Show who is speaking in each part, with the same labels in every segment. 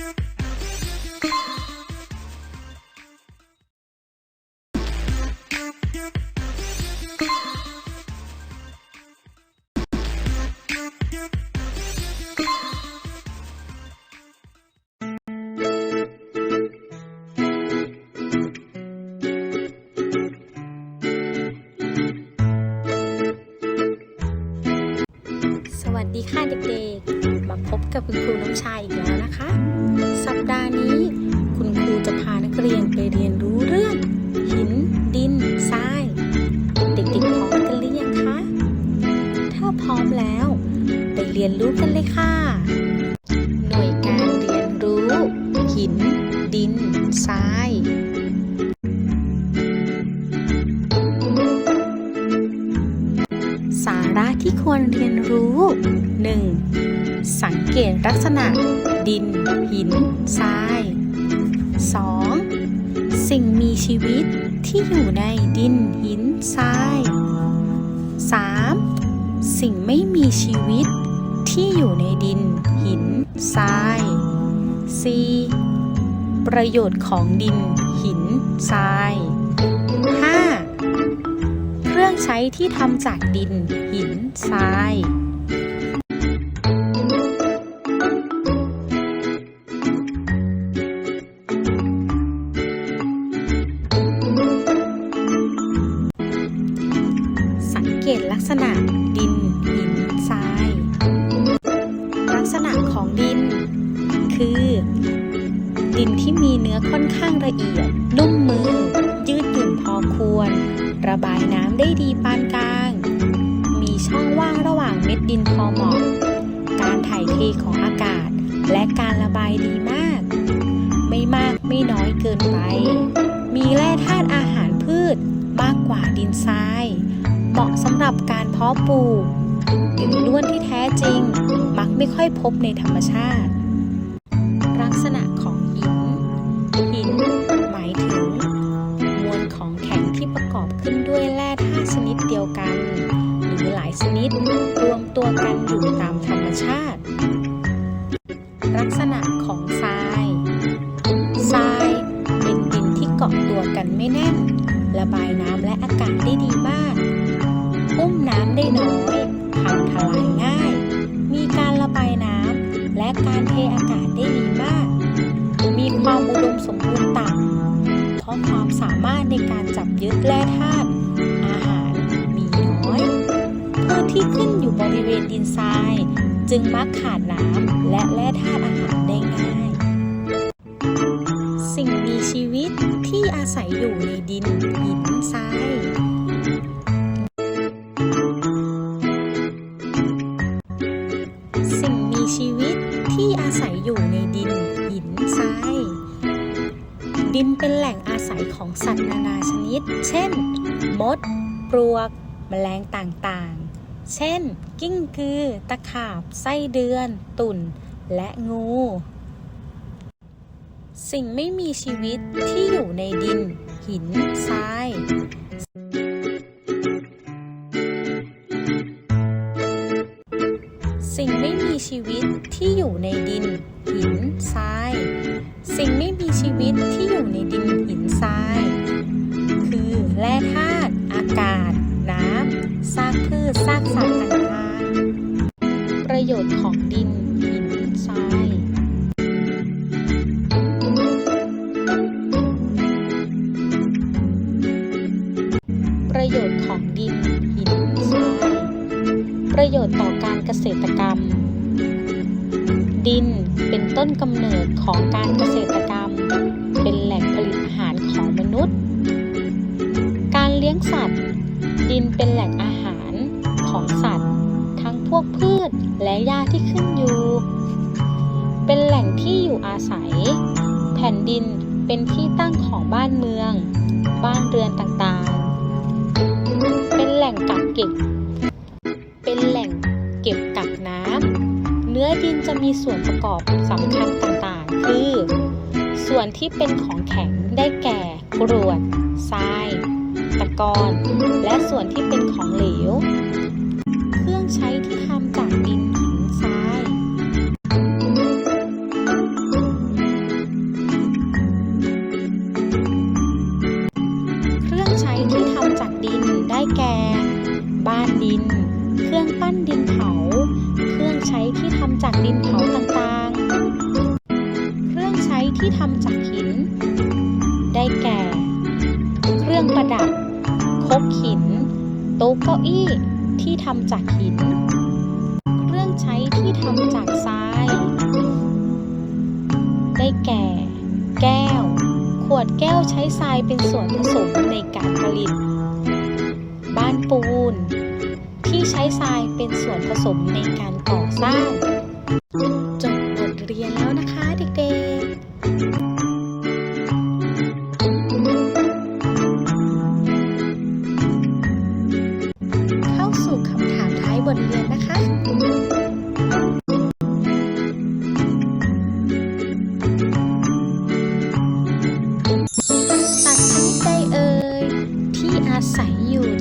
Speaker 1: สวัสดีค่ะเด็กๆ มาพบกับคุณครูน้ำชายอีกแล้วนะคะ สัปดาห์นี้คุณครูจะพานักเรียนไปเรียนรู้เรื่อง หิน ดินทราย เด็กๆพร้อมกันหรือยังคะ ถ้าพร้อมแล้ว ไปเรียนรู้กันเลยค่ะ ยนรู้ 1. สังเกตลักษณะ ดิน หิน ทราย 2. สิ่งมีชีวิตที่อยู่ในดิน หิน ทราย 3. สิ่งไม่มีชีวิตที่อยู่ในดิน หิน ทราย 4. ประโยชน์ของดิน หิน ทราย ใช้ที่ทำจากดิน หิน ทรายสังเกตลักษณะดิน หินทราย ลักษณะของดิน คือ ดินที่มีเนื้อค่อนข้างละเอียด น้ำได้ดีปานกลาง มีช่องว่างระหว่างเม็ดดินพอเหมาะ การถ่ายเทของอากาศ และการระบายดีมาก ไม่มากไม่น้อยเกินไป มีแร่ธาตุอาหารพืชมากกว่าดินทราย เหมาะสำหรับการเพาะปลูกดินล้วนที่แท้จริง มักไม่ค่อยพบในธรรมชาติ ลักษณะของหิน หิน หมายถึง มวลของแข็งที่ประกอบขึ้นด้วยแยวกัน หรือหลายชนิดรวมตัวกันอยู่ตามธรรมชาติ ลักษณะของทรายทรายเป็นดินที่เกาะตัวกันไม่แน่น ระบายน้ำและอากาศได้ดีมาก อุ้มน้ำได้น้อยพังทลายง่าย มีการระบายน้ำและการเทอากาศได้ดีมาก มีความอุดมสมบูรณ์ต่ำเพราะความสามารถในการจับยึดแร่ธาตุ ริเวณดินทราย จึงมักขาดน้ำและแร่ธาตุอาหารได้ง่าย สิ่งมีชีวิตที่อาศัยอยู่ในดินหินทรายสิ่งมีชีวิตที่อาศัยอยู่ในดินหินทรายดินเป็นแหล่งอาศัยของสัตว์นานาชนิด เช่น มด ปลวก แมลงต่างๆ เช่น กิ้งกือ ตะขาบ ไส้เดือน ตุ่น และงู สิ่งไม่มีชีวิตที่อยู่ในดิน หิน ทรายสิ่งไม่มีชีวิตที่อยู่ในดิน หินทราย สิ่งไม่มีชีวิตที่อยู่ในดินหินทราย คือแร่ธาตุอาากพืชซากสัตว์ต่างๆ ประโยชน์ของดินหินทรายประโยชน์ของดินหินทรายประโยชน์ต่อการเกษตรกรรม ดินเป็นต้นกำเนิดของการเกษตรกรรม เป็นแหล่งผลิตอาหารของมนุษย์ การเลี้ยงสัตว์ ดินเป็นแหล่งอาหาร ของสัตว์ ทั้งพวกพืชและหญ้าที่ขึ้นอยู่ เป็นแหล่งที่อยู่อาศัย แผ่นดินเป็นที่ตั้งของบ้านเมือง บ้านเรือนต่างๆ เป็นแหล่งกักเก็บ เป็นแหล่งเก็บกักน้ำ เนื้อดินจะมีส่วนประกอบสำคัญต่างๆ คือ ส่วนที่เป็นของแข็งได้แก่กรวดทราย ตะกอน และส่วนที่เป็นของเหลว ใช้ที่ทำจากดินหินทรายเครื่องใช้ที่ทำจากดินได้แก่ บ้านดิน เครื่องปั้นดินเผา เครื่องใช้ที่ทำจากดินเผาต่างๆ เครื่องใช้ที่ทำจากหิน ได้แก่ เครื่องประดับคบหินโต๊ะเก้าอี้ ที่ทำจากหิน เครื่องใช้ที่ทำจากทราย ได้แก่ แก้ว ขวดแก้วใช้ทรายเป็นส่วนผสมในการผลิต บ้านปูน ที่ใช้ทรายเป็นส่วนผสมในการก่อสร้าง จบบทเรียนแล้วนะคะเด็กๆ บทเรียนนะคะ สัตว์ชนิดใดเอ่ยที่อาศัยอยู่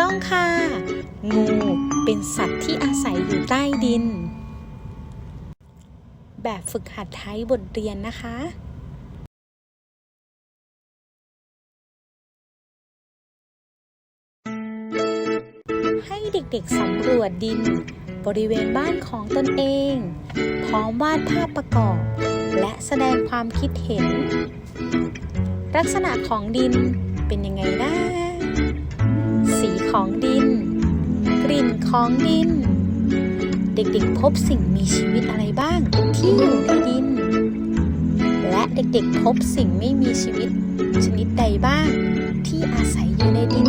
Speaker 1: ต้องค่ะ งูเป็นสัตว์ที่อาศัยอยู่ใต้ดิน แบบฝึกหัดท้ายบทเรียนนะคะให้เด็กๆสำรวจดิน บริเวณบ้านของตนเอง พร้อมวาดภาพประกอบ และแสดงความคิดเห็น ลักษณะของดินเป็นยังไงนะ ของดิน กลิ่นของดิน เด็กๆพบสิ่งมีชีวิตอะไรบ้างที่อยู่ในดิน และเด็กๆพบสิ่งไม่มีชีวิตชนิดใดบ้างที่อาศัยอยู่ในดิน